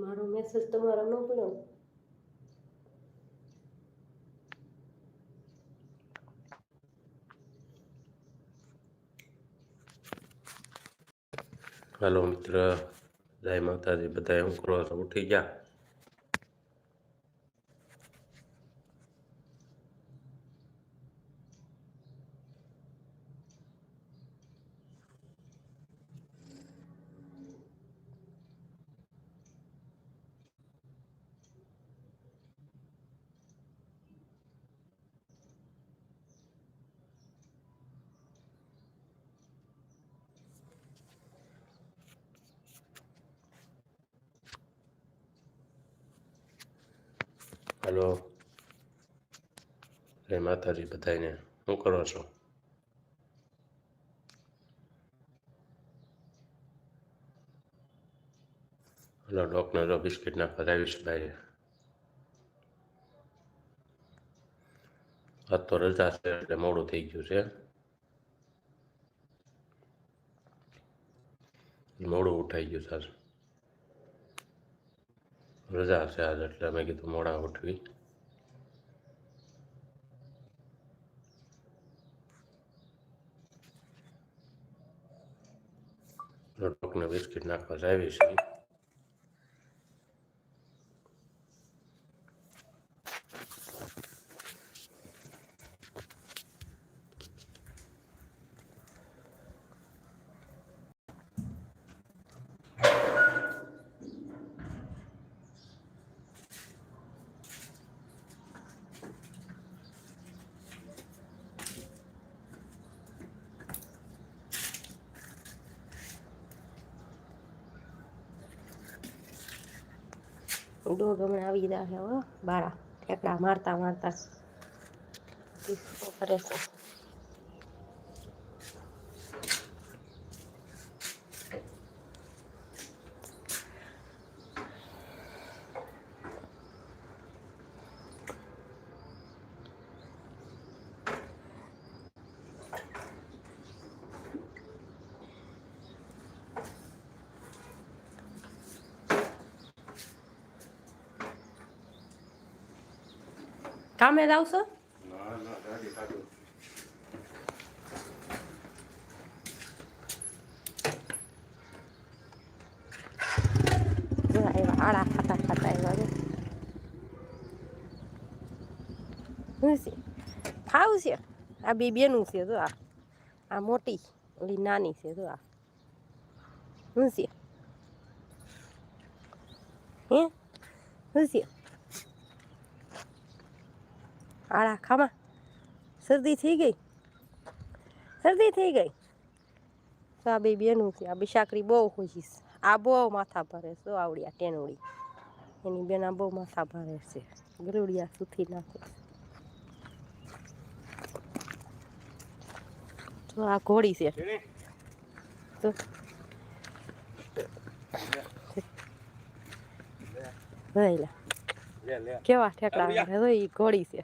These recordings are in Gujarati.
મારો મેસેજ તમારો ન હાલો મિત્ર જય માતાજી. બધા હું કરો ઉઠી ગયા? હાલો. જય માતાજી બધાને શું કરો છો? હલો, ડોકને બિસ્કિટના બિસ્કિટ નાખવા ભાઈ આજ તો રજા છે, એટલે મોડું થઈ ગયું છે. મોડું ઉઠાઈ ગયું સર રજા છે આજ એટલે મેં કીધું મોડા ઉઠવી. ડોકને બિસ્કિટ નાખવા આવી છે. ડોગ હમણાં આવી ગયા છે હો બાળા. ઠેકડા મારતા મારતા કરે કામે જ આવશો એવા આળા ખાતા ખાતા એવા શું છે ખાવું છે આ બે બેનું છે જો આ આ મોટી ઓલી નાની છે જો આ શું છે હે શું છે આળા ખામાં. શરદી થઈ ગઈ? શરદી થઈ ગઈ? તો આ બે બેનું છે આ બિશાકરી બહુ ખુશી આ બહુ માથા ભરે શું આ ટેનોડી એની બેન આ બહુ માથા ભરે છે. ગરુડિયા સુથી નાખે તો આ ઘોડી છે. તો રહેલા કેવા ઠેકડા મારે તો ઈ ઘોડી છે.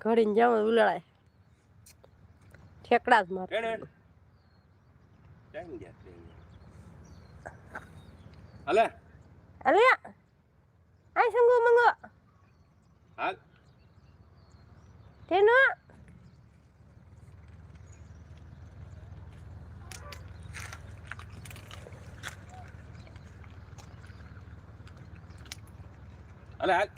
ઘોડીને જાવ ઉલાળાય ઠેકડા જ મારે. અલે અલે આય સંગો મંગો. હાલ. તેનો અલે હાલ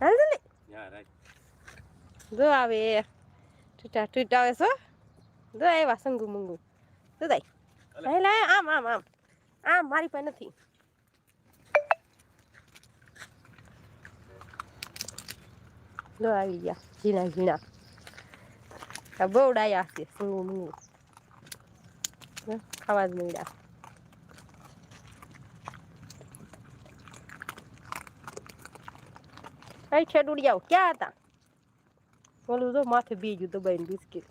હાલ જલ્દી યા રાઈટ જો આવે ટૂટા ટૂટા આવે છો જો આવ્યા સંગુ મંગુ જો દાઈ લાય લાય આમ આમ આમ આમ મારી પાસે નથી જો આવી ગયા ઝીણા ઝીણા આ બહુ ડાયા છે સંગુ મંગુ ખાવા જ મળ્યા કઈ છેડુડી આવ. ક્યાં હતા? બોલું તો માથે બીજું દબાઈને બિસ્કિટ.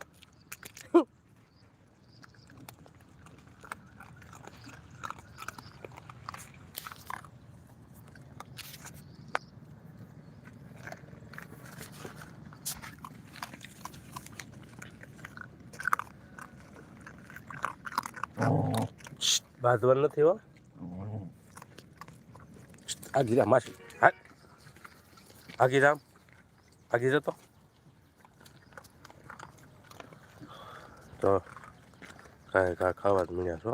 બાંધવાનું નથી હો. જા માસી આગી રામ આગી જતો તો કાંઈ કાંઈ ખાવા જ મળ્યા છો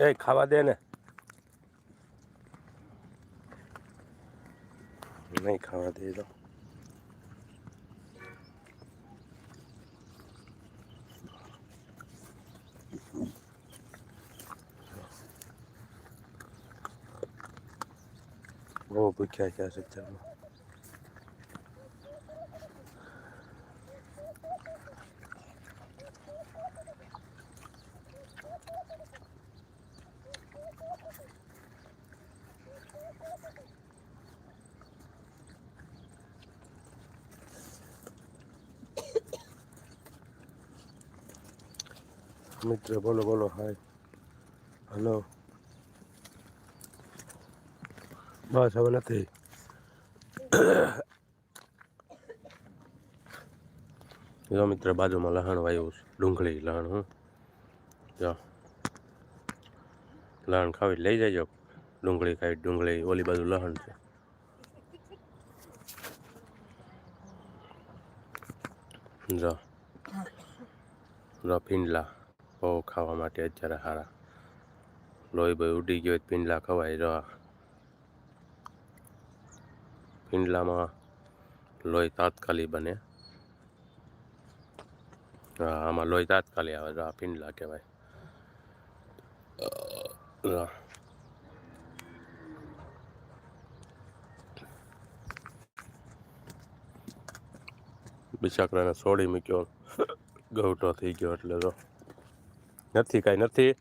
એ ખાવા દે ને નહીં ખાવા દે તો બહુ ભૂખ્યા છે આ સત્તરમાં મિત્ર બોલો બોલો હાય હલો બસ, હવે નથી. જો મિત્ર, બાજુમાં લહણ વાયું છે. ડુંગળી લહણ, હું. જો. લહણ ખાવી લઈ જજો. ડુંગળી ખાઈ, ડુંગળી, ઓલી બાજુ લહણ છે. જો. જો, પિંડલા બહુ ખાવા માટે અત્યારે સારા લોહી બોહી ઉડી ગયો પીંડલા ખવાય, જો. પિંડલામાં લોહી તાત્કાલિક બને. આમાં લોહી તાત્કાલિક આવે, આ પિંડલા કહેવાય. બિચાકરાને છોડી મૂક્યો ગવટો થઈ ગયો એટલે તો. નથી, કાંઈ નથી.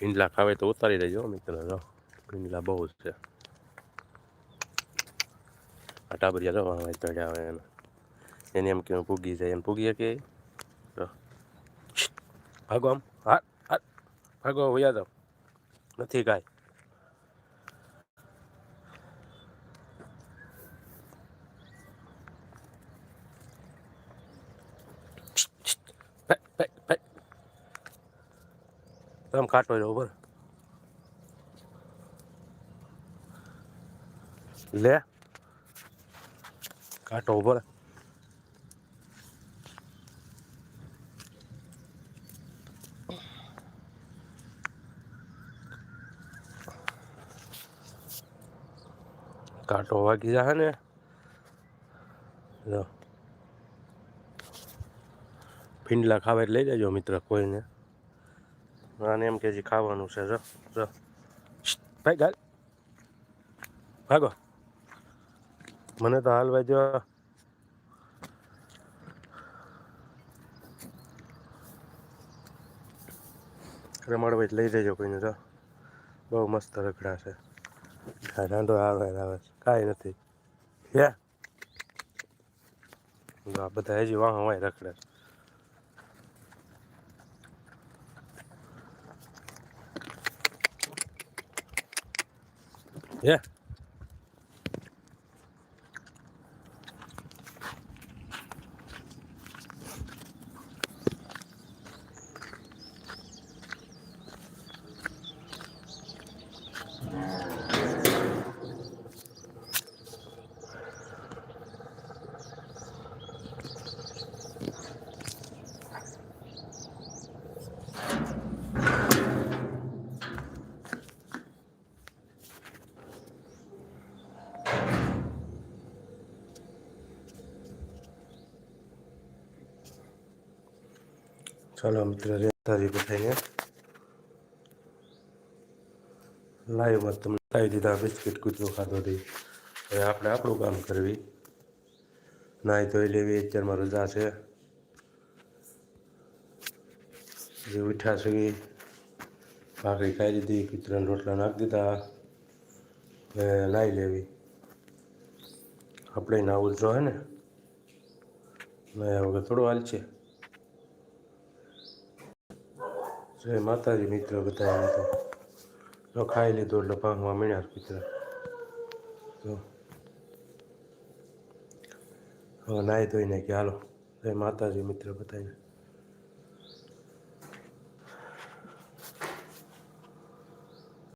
ભીંડલા ખાવે તો ઉતારી દેજો મિત્ર જો ભીંડલા બહુ જ છે આ ટાબરિયા જો વાહ ચડ્યા આવે એને એને એમ કે પૂગી જાય એમ પૂગી કે ભાગો આમ હા ભાગો વયા જાઓ નથી કાંઈ કાટો રહ્યો ઉપર લે. કાંટો ઉપર કાંટો વાગી જાય ને. જો ભીંડલા ખાવા લઈ જજો મિત્ર, કોઈને. આને એમ કે જે ખાવાનું છે જો જો. ભાઈ ગાલ. ભાગો. મને તો હાલવા જો રમાડવા લઈ જજો કોઈને જો. બહુ મસ્ત રખડા છે. રાંધો આવે આવે કાંઈ નથી. હે? આ બધા હજી વાહ વાય રખડે છે. હે ચાલો મિત્રો રેતાજી બધાને લાઈવમાં તમને લાવી દીધા, બિસ્કિટ કૂતરો ખાધો હતી હવે આપણે આપણું કામ કરવી. નાહી ધોઈ લેવી અત્યારમાં રજા છે. જે મીઠા એ ભાખરી ખાઈ દીધી કૂતરાને રોટલા નાખી દીધા. હવે નાહી લેવી. આપણે નાવું જ જોઈએ ને. નાહ્યા વગર થોડું હાલ છે. જય માતાજી મિત્ર બધા એમ તો. ખાઈ લીધો એટલે ભાંગવા મળ્યા મિત્ર. તો હવે નાહી ધોઈને કે હાલો. જય માતાજી મિત્ર બધાને